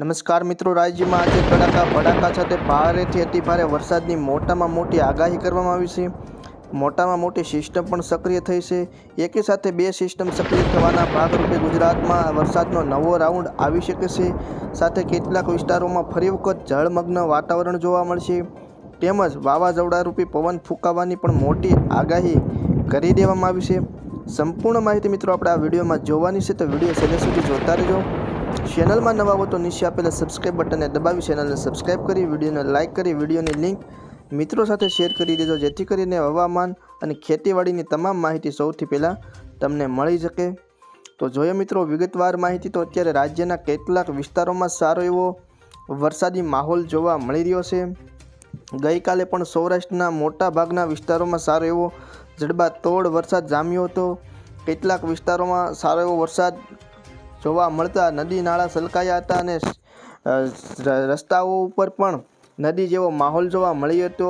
નમસ્કાર મિત્રો રાજ્યમાં આજે કડાકા ભડાકા સાથે ભારેથી અતિભારે વરસાદની મોટામાં મોટી આગાહી કરવામાં આવી છે. મોટામાં મોટી સિસ્ટમ પણ સક્રિય થઈ છે. એકી સાથે બે સિસ્ટમ સક્રિય થવાના ભાગરૂપે ગુજરાતમાં વરસાદનો નવો રાઉન્ડ આવી શકે છે. સાથે કેટલાક વિસ્તારોમાં ફરી વખત જળમગ્ન વાતાવરણ જોવા મળશે. તેમજ વાવાઝોડારૂપી પવન ફૂંકાવાની પણ મોટી આગાહી કરી દેવામાં આવી છે. સંપૂર્ણ માહિતી મિત્રો, આપણે આ વિડીયોમાં જોવાની છે. તો વીડિયો છેલ્લે સુધી જોતા રહેજો. ચેનલમાં નવા હો તો નીચે આપેલા સબસ્ક્રાઈબ બટનને દબાવી ચેનલને સબસ્ક્રાઈબ કરી, વિડીયોને લાઇક કરી, વિડીયોની લિંક મિત્રો સાથે શેર કરી દેજો, જેથી કરીને હવામાન અને ખેતીવાડીની તમામ માહિતી સૌથી પહેલાં તમને મળી શકે. તો જોઈએ મિત્રો, વિગતવાર માહિતી તો અત્યારે રાજ્યના કેટલાક વિસ્તારોમાં સારો એવો વરસાદી માહોલ જોવા મળી રહ્યો છે. ગઈકાલે પણ સૌરાષ્ટ્રના મોટા ભાગના વિસ્તારોમાં સારો એવો જડબાતોડ વરસાદ જામ્યો હતો. કેટલાક વિસ્તારોમાં સારો એવો વરસાદ જોવા મળતા નદી નાળા સલકાયા હતા અને રસ્તાઓ ઉપર પણ નદી જેવો માહોલ જોવા મળ્યો હતો.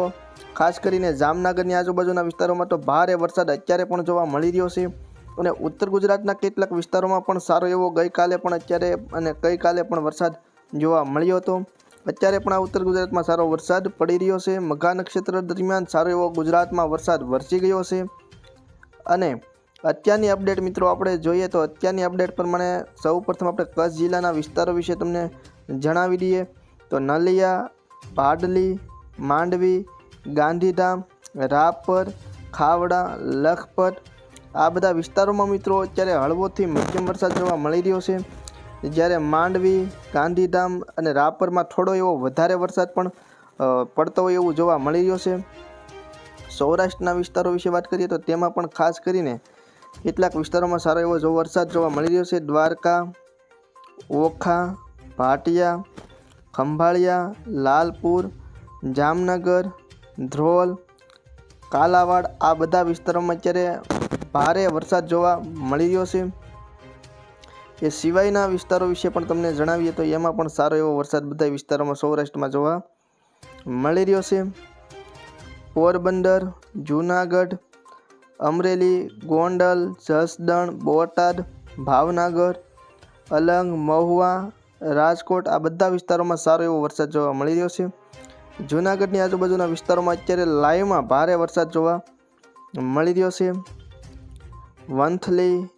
ખાસ કરીને જામનગરની આજુબાજુના વિસ્તારોમાં તો ભારે વરસાદ અત્યારે પણ જોવા મળી રહ્યો છે અને ઉત્તર ગુજરાતના કેટલાક વિસ્તારોમાં પણ સારો એવો ગઈકાલે પણ અત્યારે અને ગઈકાલે પણ વરસાદ જોવા મળ્યો હતો. અત્યારે પણ આ ઉત્તર ગુજરાતમાં સારો વરસાદ પડી રહ્યો છે. મઘા નક્ષત્ર દરમિયાન સારો એવો ગુજરાતમાં વરસાદ વરસી ગયો છે. અને અત્યારની અપડેટ મિત્રો આપણે જોઈએ તો અત્યારની અપડેટ પ્રમાણે સૌ પ્રથમ આપણે કચ્છ જિલ્લાના વિસ્તારો વિશે તમને જણાવી દઈએ. તો નલિયા પાડલી માંડવી, ગાંધીધામ, રાપર, ખાવડા, લખપત આ બધા વિસ્તારોમાં મિત્રો અત્યારે હળવોથી મધ્યમ વરસાદ જોવા મળી રહ્યો છે. જ્યારે માંડવી, ગાંધીધામ અને રાપરમાં થોડો એવો વધારે વરસાદ પણ પડતો હોય એવું જોવા મળી રહ્યો છે. સૌરાષ્ટ્રના વિસ્તારો વિશે વાત કરીએ તો તેમાં પણ ખાસ કરીને કેટલાક વિસ્તારોમાં સારો એવો જો વરસાદ જોવા મળી રહ્યો છે. દ્વારકા, ઓખા, ભાટિયા, ખંભાળિયા, લાલપુર, જામનગર, ધ્રોલ, કાલાવાડ આ બધા વિસ્તારોમાં અત્યારે ભારે વરસાદ જોવા મળી રહ્યો છે. એ સિવાયના વિસ્તારો વિશે પણ તમને જણાવીએ તો એમાં પણ સારો એવો વરસાદ બધા વિસ્તારોમાં સૌરાષ્ટ્રમાં જોવા મળી રહ્યો છે. પોરબંદર, જૂનાગઢ અમરેલી, ગોંડલ, જસદણ, બોટાદ, ભાવનગર, અલંગ, મહુવા, રાજકોટ આ બધા વિસ્તારોમાં સારો એવો વરસાદ જોવા મળી રહ્યો છે. જૂનાગઢની આજુબાજુના વિસ્તારોમાં અત્યારે લાઈવમાં ભારે વરસાદ જોવા મળી રહ્યો છે. વંથલી,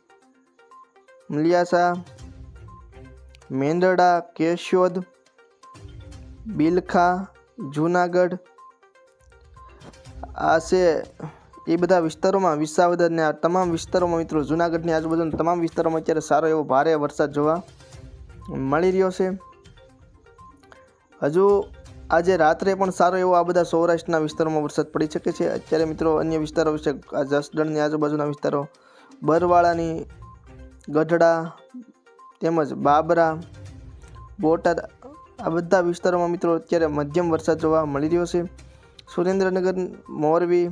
મલિયાસા, મેંદરડા, કેશોદ, બિલખા, જૂનાગઢ, આ છે એ બધા વિસ્તારોમાં વિસાવદરને આ તમામ વિસ્તારોમાં મિત્રો, જૂનાગઢની આજુબાજુના તમામ વિસ્તારોમાં અત્યારે સારો એવો ભારે વરસાદ જોવા મળી રહ્યો છે. હજુ આજે રાત્રે પણ સારો એવો આ બધા સૌરાષ્ટ્રના વિસ્તારોમાં વરસાદ પડી શકે છે. અત્યારે મિત્રો અન્ય વિસ્તારો વિશે આ જસદણની આજુબાજુના વિસ્તારો, બરવાળાની ગઢડા તેમજ બાબરા, બોટાદ, આ બધા વિસ્તારોમાં મિત્રો અત્યારે મધ્યમ વરસાદ જોવા મળી રહ્યો છે. સુરેન્દ્રનગર, મોરબી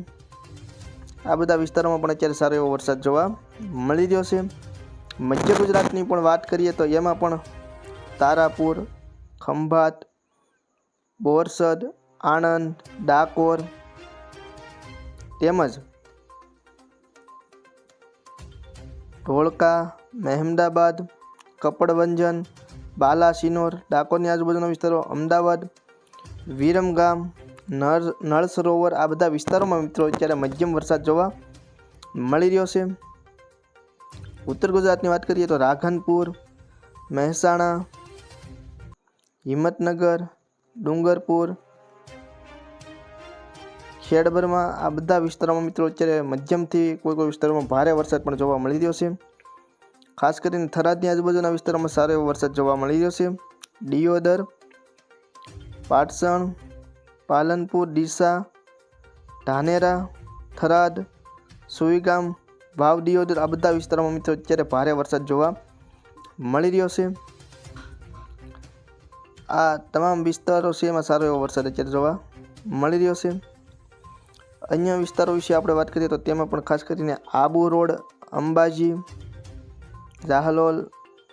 આ બધા વિસ્તારોમાં પણ અત્યારે સારો એવો વરસાદ જોવા મળી રહ્યો છે. મધ્ય ગુજરાતની પણ વાત કરીએ તો એમાં પણ તારાપુર, ખંભાત, બોરસદ, આણંદ, ડાકોર તેમજ ધોળકા, મહેમદાબાદ, કપડવંજન, બાલાસિનોર, ડાકોરની આજુબાજુના વિસ્તારો, અમદાવાદ, વિરમગામ નળ નળ સરોવર આ બધા વિસ્તારોમાં મિત્રો અત્યારે મધ્યમ વરસાદ જોવા મળી રહ્યો છે. ઉત્તર ગુજરાતની વાત કરીએ તો રાધનપુર, મહેસાણા, હિંમતનગર, ડુંગરપુર, ખેડબરમાં આ બધા વિસ્તારોમાં મિત્રો અત્યારે મધ્યમથી કોઈ કોઈ વિસ્તારોમાં ભારે વરસાદ પણ જોવા મળી રહ્યો છે. ખાસ કરીને થરાદની આજુબાજુના વિસ્તારોમાં સારો એવો વરસાદ જોવા મળી રહ્યો છે. ડિયોદર પાટસણ પાલનપુર, ડીસા, ધાનેરા, થરાદ, સુઈગામ વાવ દિયોદર આ બધા વિસ્તારોમાં મિત્રો અત્યારે ભારે વરસાદ જોવા મળી રહ્યો છે. આ તમામ વિસ્તારો છે એમાં સારો એવો વરસાદ અત્યારે જોવા મળી રહ્યો છે. અન્ય વિસ્તારો વિશે આપણે વાત કરીએ તો તેમાં પણ ખાસ કરીને આબુ રોડ, અંબાજી જાહલોલ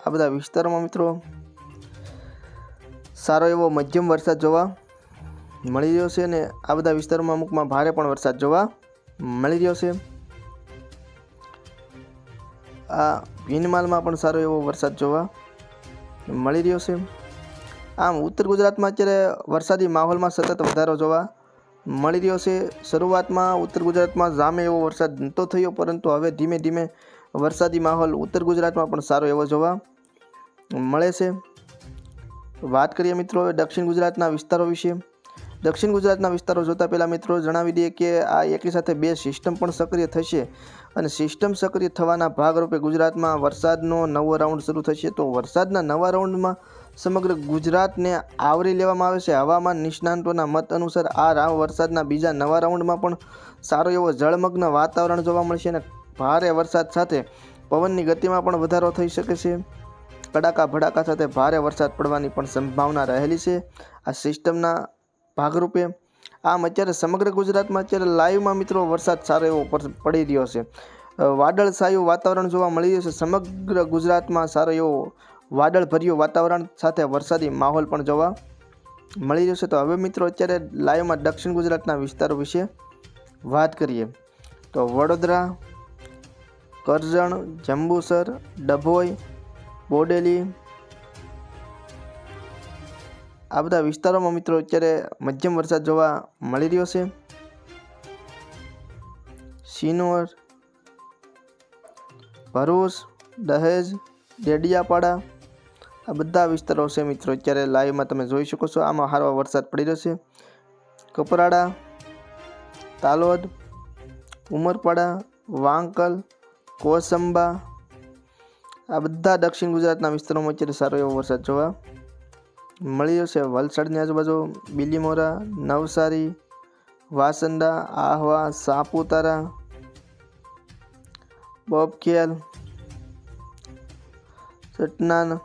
આ બધા વિસ્તારોમાં મિત્રો સારો એવો મધ્યમ વરસાદ જોવા મળી રહ્યો છે અને આ બધા વિસ્તારોમાં અમુકમાં ભારે પણ વરસાદ જોવા મળી રહ્યો છે. આ ભીનમાલમાં પણ સારો એવો વરસાદ જોવા મળી રહ્યો છે. આમ ઉત્તર ગુજરાતમાં અત્યારે વરસાદી માહોલમાં સતત વધારો જોવા મળી રહ્યો છે. શરૂઆતમાં ઉત્તર ગુજરાતમાં જામે એવો વરસાદ નહોતો થયો, પરંતુ હવે ધીમે ધીમે વરસાદી માહોલ ઉત્તર ગુજરાતમાં પણ સારો એવો જોવા મળે છે. વાત કરીએ મિત્રો દક્ષિણ ગુજરાતના વિસ્તારો વિશે. દક્ષિણ ગુજરાતના વિસ્તારો જોતા પહેલાં મિત્રો જણાવી દઈએ કે આ એકી સાથે બે સિસ્ટમ પણ સક્રિય થશે અને સિસ્ટમ સક્રિય થવાના ભાગરૂપે ગુજરાતમાં વરસાદનો નવો રાઉન્ડ શરૂ થશે. તો વરસાદના નવા રાઉન્ડમાં સમગ્ર ગુજરાતને આવરી લેવામાં આવે છે. હવામાન નિષ્ણાંતોના મત અનુસાર આ રાવ વરસાદના બીજા નવા રાઉન્ડમાં પણ સારો એવો જળમગ્ન વાતાવરણ જોવા મળશે અને ભારે વરસાદ સાથે પવનની ગતિમાં પણ વધારો થઈ શકે છે. કડાકા ભડાકા સાથે ભારે વરસાદ પડવાની પણ સંભાવના રહેલી છે. આ સિસ્ટમના ભાગરૂપે આમ અત્યારે સમગ્ર ગુજરાતમાં અત્યારે લાઈવમાં મિત્રો વરસાદ સારો એવો પડી રહ્યો છે. વાદળછાયું વાતાવરણ જોવા મળી રહ્યું છે. સમગ્ર ગુજરાતમાં સારો એવો વાદળભર્યું વાતાવરણ સાથે વરસાદી માહોલ પણ જોવા મળી રહ્યો છે. તો હવે મિત્રો અત્યારે લાઈવમાં દક્ષિણ ગુજરાતના વિસ્તારો વિશે વાત કરીએ. તો વડોદરા, કરજણ, જંબુસર, ડભોઈ, બોડેલી આ બધા વિસ્તારોમાં મિત્રો અત્યારે મધ્યમ વરસાદ જોવા મળી રહ્યો છે. સિનોર ભરૂચ, દહેજ, ડેડિયાપાડા આ બધા વિસ્તારો છે મિત્રો અત્યારે લાઈવમાં તમે જોઈ શકો છો. આમાં સારો વરસાદ પડી રહ્યો છે. કપરાડા, તાલોદ, ઉમરપાડા, વાંકલ, કોસંબા આ બધા દક્ષિણ ગુજરાતના વિસ્તારોમાં અત્યારે સારો એવો વરસાદ જોવા મળી છે. વલસાડની આજુબાજુ બિલીમોરા, નવસારી, વાસંદા, આહવા, સાપુતારા બોબખેલ સટનાન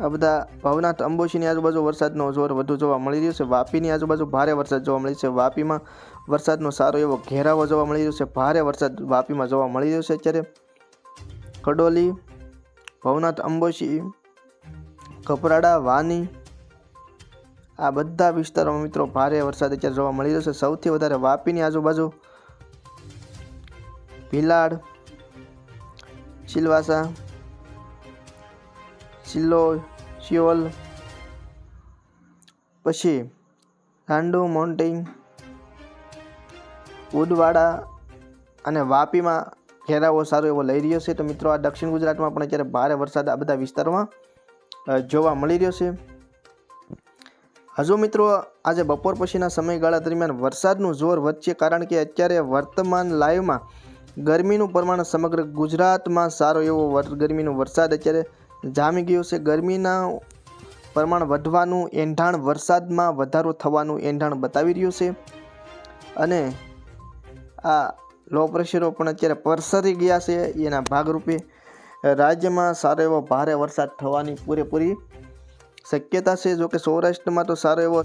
આ બધા ભવનાથ અંબોશીની આજુબાજુ વરસાદનો જોર વધુ જોવા મળી રહ્યો છે. વાપીની આજુબાજુ ભારે વરસાદ જોવા મળી છે. વાપીમાં વરસાદનો સારો એવો ઘેરાવો જોવા મળી રહ્યો છે. ભારે વરસાદ વાપીમાં જોવા મળી રહ્યો છે અત્યારે. કડોલી, ભવનાથ અંબોશી કપરાડા, વાની. આ બધા વિસ્તારોમાં મિત્રો ભારે વરસાદ અત્યારે જોવા મળી રહ્યો છે. સૌથી વધારે વાપીની આજુબાજુ ભીલાડ સિલવાસા સિલ્લો શિયોલ, પછી રાંડુ માઉન્ટેન ઉદવાડા અને વાપીમાં ઘેરાવો સારો એવો લઈ રહ્યો છે. તો મિત્રો, આ દક્ષિણ ગુજરાતમાં પણ અત્યારે ભારે વરસાદ આ બધા વિસ્તારોમાં જોવા મળી રહ્યો છે. હજુ મિત્રો, આજે બપોર પછીના સમયગાળા દરમિયાન વરસાદનું જોર વધશે કારણ કે અત્યારે વર્તમાન લાઈવમાં ગરમીનું પ્રમાણ સમગ્ર ગુજરાતમાં સારો એવો ગરમીનો વરસાદ અત્યારે જામી ગયો છે. ગરમીના પ્રમાણ વધવાનું, એંધાણ વરસાદમાં વધારો થવાનું એંધાણ બતાવી રહ્યું છે. અને આ લો પ્રેશરો પણ અત્યારે પરસરી ગયા છે. એના ભાગરૂપે રાજ્યમાં સારો એવો ભારે વરસાદ થવાની પૂરેપૂરી શક્યતા છે. જોકે સૌરાષ્ટ્રમાં તો સારો એવો